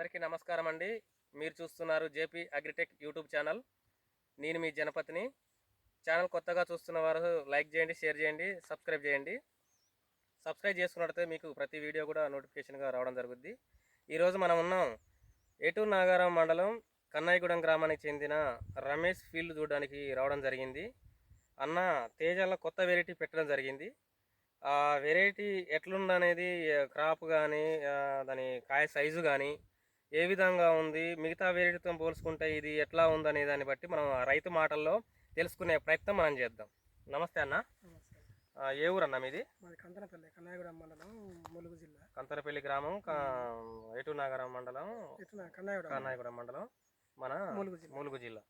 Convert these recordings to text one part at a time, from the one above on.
అందరికీ నమస్కారం అండి. మీరు చూస్తున్నారు జేపీ అగ్రిటెక్ యూట్యూబ్ ఛానల్. నేను మీ జనపతిని. ఛానల్ కొత్తగా చూస్తున్న వారు లైక్ చేయండి షేర్ చేయండి సబ్స్క్రైబ్ చేయండి. సబ్స్క్రైబ్ చేసుకున్నట్లయితే మీకు ప్రతి వీడియో కూడా నోటిఫికేషన్గా రావడం జరుగుద్ది. ఈరోజు మనం ఉన్నాం ఏటూరు నాగారం మండలం కన్నాయిగూడెం గ్రామానికి చెందిన రమేష్ ఫీల్డ్ చూడడానికి రావడం జరిగింది. అన్న తేజాల కొత్త వెరైటీ పెట్టడం జరిగింది. ఆ వెరైటీ ఎట్లుందనేది క్రాప్ కానీ దాని కాయ సైజు కానీ ఏ విధంగా ఉంది? మిగతా వెరైటీతో పోల్చుకుంటే ఇది ఎట్లా ఉందనే దాన్ని బట్టి మనం రైతు మాటల్లో తెలుసుకునే ప్రయత్నం మనం చేద్దాం. నమస్తే అన్న. ఏ ఊరు అన్న మీది కంతనపల్లి కన్నాయగూడెం మండలం ములుగు జిల్లా. కంతరపల్లి గ్రామం ఏటూ నాగరం మండలం? కన్నాయగూడెం మండలం. మన ములుగు జిల్లా.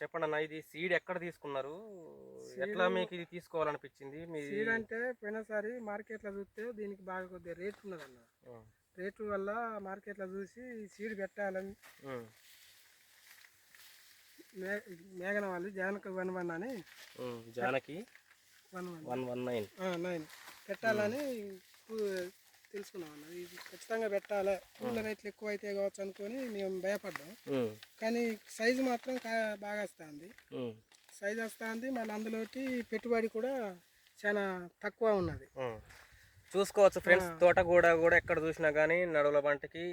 చెప్పండి అన్న ఇది సీడ్ ఎక్కడ తీసుకున్నారు? ఎట్లా మీకు ఇది తీసుకోవాలనిపించింది? మీ సీడ్ అంటే పోయినసారి మార్కెట్లో చూస్తే దీనికి బాగా కొద్దిగా రేట్ ఉన్నదన్న. రేటు వల్ల మార్కెట్లో చూసి సీడ్ పెట్టాలని మేఘన వాళ్ళు జానక వన్ వన్ అని. Janaki one one. One one nine. Nine. పెట్టాలని తెలుసుకున్నాం అన్న. ఇది ఖచ్చితంగా పెట్టాలి. పూల రేట్లు ఎక్కువ అయితే కావచ్చు అనుకొని మేము భయపడ్డాం. కానీ సైజు మాత్రం బాగా వస్తుంది. సైజ్ వస్తుంది. మళ్ళీ అందులోకి పెట్టుబడి కూడా చాలా తక్కువ ఉన్నది. చూసుకోవచ్చు ఫ్రెండ్స్. తోట కూడా కూడా ఎక్కడ చూసినా కానీ నడువుల పంటకి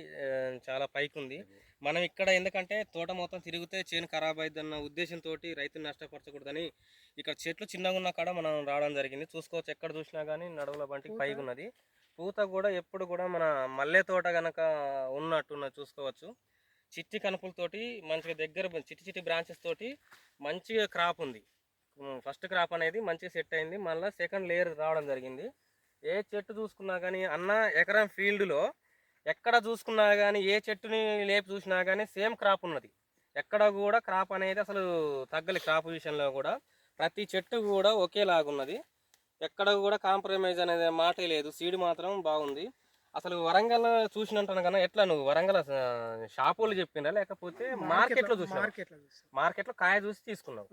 చాలా పైకి ఉంది మనం ఇక్కడ ఎందుకంటే తోట మొత్తం తిరిగితే చేను ఖరాబ్ అయిద్దన్న ఉద్దేశంతో రైతుని నష్టపరచకూడదని ఇక్కడ చెట్లు చిన్నగా ఉన్న కాడ మనం రావడం జరిగింది. చూసుకోవచ్చు ఎక్కడ చూసినా కానీ నడువుల పూత? పైకి ఉన్నది పూత కూడా ఎప్పుడు కూడా మన మల్లె తోట గనక ఉన్నట్టున్నది చూసుకోవచ్చు. చిట్టి కనుపులతోటి మంచిగా దగ్గర చిట్టి చిట్టి బ్రాంచెస్ తోటి మంచిగా క్రాప్ ఉంది. ఫస్ట్ క్రాప్ అనేది మంచిగా సెట్ అయింది. మళ్ళీ సెకండ్ లేయర్ రావడం జరిగింది. ఏ చెట్టు చూసుకున్నా కానీ అన్న ఎకరం ఫీల్డ్లో ఎక్కడ చూసుకున్నా కానీ ఏ చెట్టుని లేపి చూసినా కానీ సేమ్ క్రాప్ ఉన్నది. ఎక్కడ కూడా క్రాప్ అనేది అసలు తగ్గలి క్రాప్ విషయంలో కూడా. ప్రతి చెట్టు కూడా ఒకేలాగున్నది ఎక్కడ కూడా కాంప్రమైజ్ అనేది మాటే లేదు. సీడ్ మాత్రం బాగుంది. అసలు వరంగల్ చూసినట్టు కన్నా ఎట్లా నువ్వు? వరంగల్ షాపులు చెప్పినా లేకపోతే మార్కెట్లో చూసినా. మార్కెట్లో కాయ చూసి తీసుకున్నావు.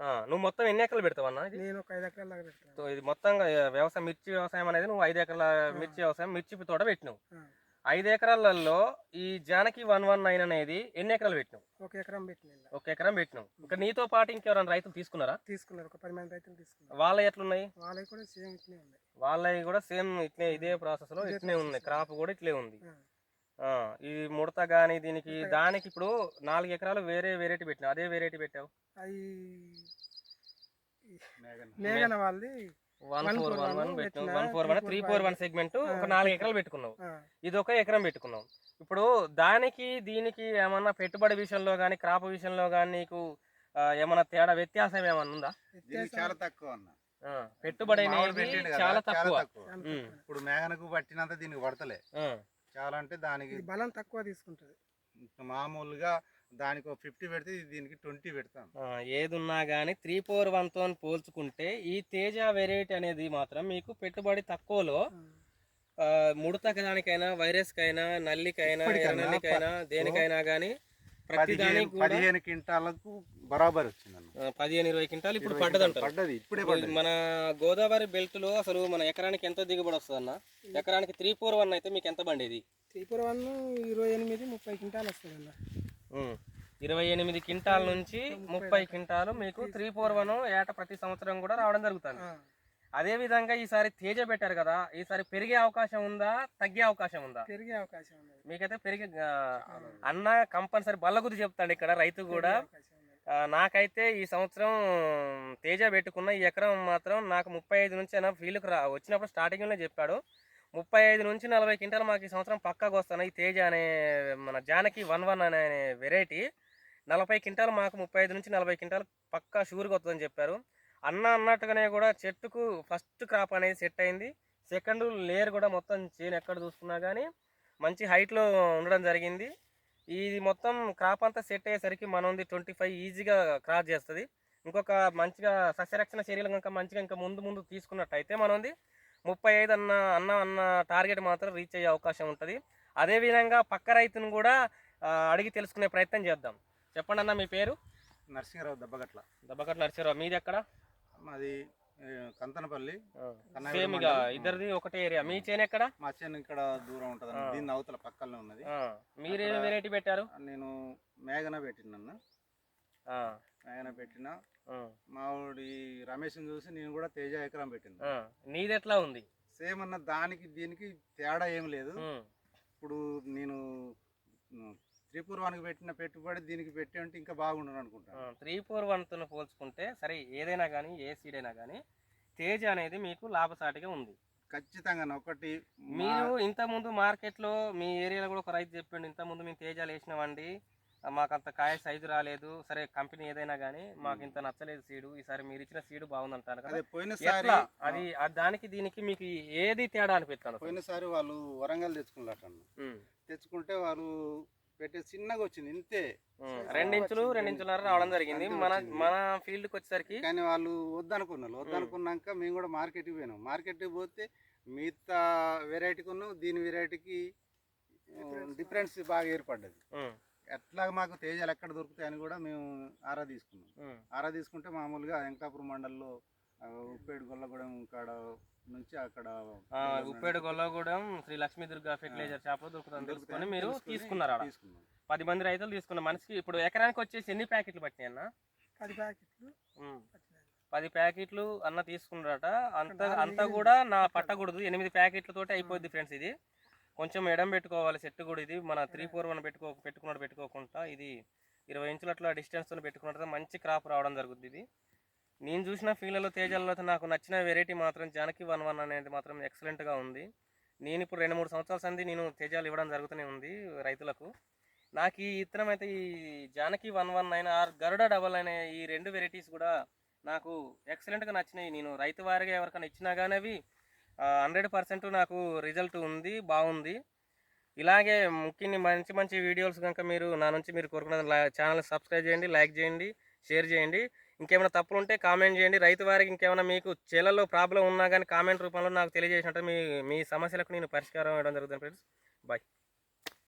నువ్వు మొత్తం ఎన్ని ఎకరాలు పెడతావన్నా నేను ఒక ఐదు ఎకరాల దాకా సో ఇది మొత్తంగా వ్యవసాయం మిర్చి వ్యవసాయం అనేది నువ్వు ఐదు ఎకరాల మిర్చి వ్యవసాయం మిర్చి తోట పెట్టినావు. ఐదు ఎకరాలలో ఈ జానకి వన్ వన్ నైన్ అనేది ఎన్ని ఎకరాలు పెట్టినావు? ఒక ఎకరం పెట్టిన. ఒక ఎకరం పెట్టినావు. ఇంకా నీతో పాటు ఇంకెవరైనా రైతులు తీసుకున్నారా? తీసుకున్నారు. ఒక పది మంది రైతులు తీసుకున్నారు. వాళ్ళ ఎట్లున్నాయి? వాళ్ళవి కూడా సేమ్ ఇట్లనే ఉన్నాయి. వాళ్ళవి కూడా సేమ్ ఇట్లే ఇదే ప్రాసెస్లో ఇట్లే ఉంది process. క్రాప్ కూడా ఇట్లే ఉంది. ఈ ముడత గానీ దీనికి దానికి ఇప్పుడు నాలుగు ఎకరాలు వేరే వెరైటీ పెట్టినావు అదే వెరైటీ పెట్టావు? అవి మేఘన. వాళ్ళది. వన్ ఫోర్ వన్ వన్ పెట్టినావు. One four one three four one segment ఒక నాలుగు ఎకరాలు పెట్టుకున్నావు. ఇది ఒక ఎకరం పెట్టుకున్నాం ఇప్పుడు దానికి దీనికి ఏమన్నా పెట్టుబడి విషయంలో కానీ క్రాప్ విషయంలో కానీ నీకు ఏమన్నా తేడా వ్యత్యాసం ఏమన్నా ఉందా? చాలా తక్కువ అన్న. పెట్టుబడి కదా, చాలా తక్కువ. ఇప్పుడు మేఘనకు పట్టినంత దీనికి పడతలే. చాలా అంటే దానికి బలం తక్కువ తీసుకుంటది. మామూలుగా దానికి ఒక ఫిఫ్టీ పెడితే దీనికి ట్వంటీ పెడతాం. ఆ, ఏదున్నా కానీ త్రీ ఫోర్ వన్తో పోల్చుకుంటే ఈ తేజ వెరైటీ అనేది మాత్రం మీకు పెట్టుబడి తక్కువలో ఆ, ఆ, ముడత దానికైనా వైరస్ కైనా నల్లికైనా ఎర్రనల్లికైనా దేనికైనా కానీ పదిహేను పదిహేను క్వింటాలకు బరాబర్ వచ్చింది అన్న ఆ, పదిహేను ఇరవై క్వింటాలు ఇప్పుడు క్వింటాలు పడ్డది ఇప్పుడే పడ్డది. మన గోదావరి బెల్ట్లో అసలు మన ఎకరానికి ఎంత దిగుబడి వస్తుంది అన్న ఎకరానికి త్రీ ఫోర్ వన్ అయితే మీకు ఎంత పండేది? త్రిపుర వన్ ఇరవై ఎనిమిది ముప్పై క్వింటాలు వస్తుంది అన్న ఇరవై ఎనిమిది క్వింటాల నుంచి ముప్పై. క్వింటాలు మీకు త్రీ ఫోర్ వన్ ఏట ప్రతి సంవత్సరం కూడా రావడం జరుగుతుంది. ఆ, అదే విధంగా ఈసారి తేజ పెట్టారు కదా ఈసారి పెరిగే అవకాశం ఉందా తగ్గే అవకాశం ఉందా? పెరిగే అవకాశం ఉన్నది. మీకైతే పెరిగే అన్న కంపల్సరీ బల్లగుద్ది చెప్తాడు ఇక్కడ రైతు కూడా. నాకైతే ఈ సంవత్సరం తేజ పెట్టుకున్న ఈ ఎకరం మాత్రం నాకు ముప్పై ఐదు నుంచి అయినా ఫీల్డ్కి రా వచ్చినప్పుడు స్టార్టింగ్లో చెప్పాడు. ముప్పై ఐదు నుంచి నలభై క్వింటాలు మాకు ఈ సంవత్సరం పక్కాగా వస్తాను. ఈ తేజ అనే మన జానకి వన్ వన్ అనే వెరైటీ నలభై క్వింటాలు మాకు ముప్పై ఐదు నుంచి నలభై క్వింటాలు పక్కా షూర్గా వస్తుందని చెప్పారు. అన్న అన్నట్టుగానే కూడా చెట్టుకు ఫస్ట్ క్రాప్ అనేది సెట్ అయింది. సెకండ్ లేయర్ కూడా మొత్తం చేను ఎక్కడ చూసుకున్నా కానీ మంచి హైట్లో ఉండడం జరిగింది. ఇది మొత్తం క్రాప్ అంతా సెట్ అయ్యేసరికి మనది ట్వంటీ ఫైవ్ ఈజీగా క్రాస్ చేస్తుంది. ఇంకొక మంచిగా సస్యరక్షణ చర్యలు కనుక మంచిగా ఇంకా ముందు ముందు తీసుకున్నట్టయితే మనది ముప్పై ఐదు అన్న అన్న అన్న టార్గెట్ మాత్రం రీచ్ అయ్యే అవకాశం ఉంటుంది. అదేవిధంగా పక్క రైతును కూడా అడిగి తెలుసుకునే ప్రయత్నం చేద్దాం. చెప్పండి అన్న మీ పేరు? నరసింహరావు దెబ్బగట్ల. దెబ్బకట్ల నరసింహరావు. మీది ఎక్కడ? మాది కంతనపల్లి. సేమ్ ఇక. ఇద్దరిది ఒకటే ఏరియా. మీ చేను ఎక్కడ? మా చేను ఇక్కడ దూరం ఉంటుంది. దీని అవతల పక్కనే ఉన్నది. ఆ, మీరేం వెరైటీ పెట్టారు? నేను మేఘన పెట్టినన్న ఆ, మేఘన పెట్టిన. ఆ, మా ఊడి రమేష్ని చూసి నేను కూడా తేజ ఎకరం పెట్టిన. ఆ. నీది ఎట్లా ఉంది? సేమ్ అన్న దానికి దీనికి తేడా ఏం లేదు. ఇప్పుడు నేను ఉమ్, త్రిపురవానికి పెట్టిన పెట్టుబడి దీనికి పెట్టి ఉంటే ఇంకా బాగుండను అనుకుంటాను త్రీ ఫోర్ వన్తో పోల్చుకుంటే సరే ఏదైనా కానీ ఏ సీడ్ అయినా కానీ తేజ్ అనేది మీకు లాభసాటిగా ఉంది. ఖచ్చితంగా ఒకటి మీరు ఇంత ముందు మార్కెట్లో మీ ఏరియాలో కూడా ఒక రైతు చెప్పిండు ఇంత ముందు మేము తేజాలు వేసినామండి మాకు అంత కాయ సైజు రాలేదు సరే కంపెనీ ఏదైనా కానీ మాకు ఇంత నచ్చలేదు సీడు ఈసారి మీరు ఇచ్చిన సీడు బాగుందంటారు కదా. అదే దానికి దీనికి మీకు ఏది తేడా అనిపిస్తాను? పోయినసారి వాళ్ళు వరంగల్ తెచ్చుకున్నట్టు ఉమ్, తెచ్చుకుంటే వాళ్ళు పెట్టే చిన్నగా వచ్చింది ఇంతే. ఉమ్. రెండించులు రెండించులన్నర రావడం జరిగింది. మన. మన ఫీల్డ్కి వచ్చేసరికి కానీ వాళ్ళు వద్దనుకున్నారు. వద్దనుకున్నాక మేము కూడా మార్కెట్కి పోయినాం. మార్కెట్కి పోతే మిగతా వెరైటీకి ఉన్న దీని వెరైటీకి డిఫరెన్స్ బాగా ఏర్పడ్డది. ఉమ్, ఎట్లా మాకు తేజాలు ఎక్కడ దొరుకుతాయని కూడా మేము ఆరా తీసుకున్నాం. ఆరా తీసుకుంటే మామూలుగా వెంకటాపురం మండలంలో ఉప్పేడు గొల్లగూడెం కాడ నుంచి అక్కడ ఆ, ఉప్పేడు గొల్లగూడెం శ్రీ లక్ష్మీ దుర్గా ఫెర్టిలైజర్ షాప్లో దొరుకుతుంది తెలుసుకొని మీరు తీసుకున్నారు తీసుకున్నాం. పది మంది రైతులు తీసుకున్న మనిషికి ఇప్పుడు ఎకరానికి వచ్చేసి ఎన్ని ప్యాకెట్లు పట్టినాయి అన్న? పది ప్యాకెట్లు. పది ప్యాకెట్లు అన్న తీసుకున్నారట. అంత అంతా కూడా నా పట్టకూడదు. ఎనిమిది ప్యాకెట్లతోటి అయిపోద్ది ఫ్రెండ్స్ ఇది. కొంచెం ఎడం పెట్టుకోవాలి సెట్ కూడా ఇది. మన త్రీ ఫోర్ వన్ పెట్టుకో పెట్టుకున్నట్టు పెట్టుకోకుండా ఇది ఇరవై ఇంచుల అట్లా డిస్టెన్స్తో పెట్టుకున్నట్టు మంచి క్రాప్ రావడం జరుగుతుంది ఇది. నేను చూసిన ఫీల్డ్లో తేజాలలో నాకు నచ్చిన వెరైటీ మాత్రం జానకి వన్ వన్ అనేది మాత్రం ఎక్సలెంట్గా ఉంది. నేను ఇప్పుడు రెండు మూడు సంవత్సరాల సంది నేను తేజాలు ఇవ్వడం జరుగుతూనే ఉంది రైతులకు. నాకు ఈ ఇత్తనం అయితే ఈ Janaki one one nine R Garuda double అనే ఈ రెండు వెరైటీస్ కూడా నాకు ఎక్సలెంట్గా నచ్చినాయి. నేను రైతు వారిగా ఎవరికైనా ఇచ్చినా కానీ అవి హండ్రెడ్ పర్సెంట్ నాకు రిజల్ట్ ఉంది బాగుంది. ఇలాగే ముఖ్యంగా మంచి మంచి వీడియోస్ కనుక మీరు నా నుంచి మీరు కోరుకున్న ఛానల్ సబ్స్క్రైబ్ చేయండి లైక్ చేయండి షేర్ చేయండి. ఇంకేమైనా తప్పులు ఉంటే కామెంట్ చేయండి. రైతు వారికి ఇంకేమైనా మీకు చేలలో ప్రాబ్లం ఉన్నా కానీ కామెంట్ రూపంలో నాకు తెలియజేసినట్టు మీ మీ సమస్యలకు నేను పరిష్కారం ఇవ్వడం జరుగుతుంది ఫ్రెండ్స్. బాయ్.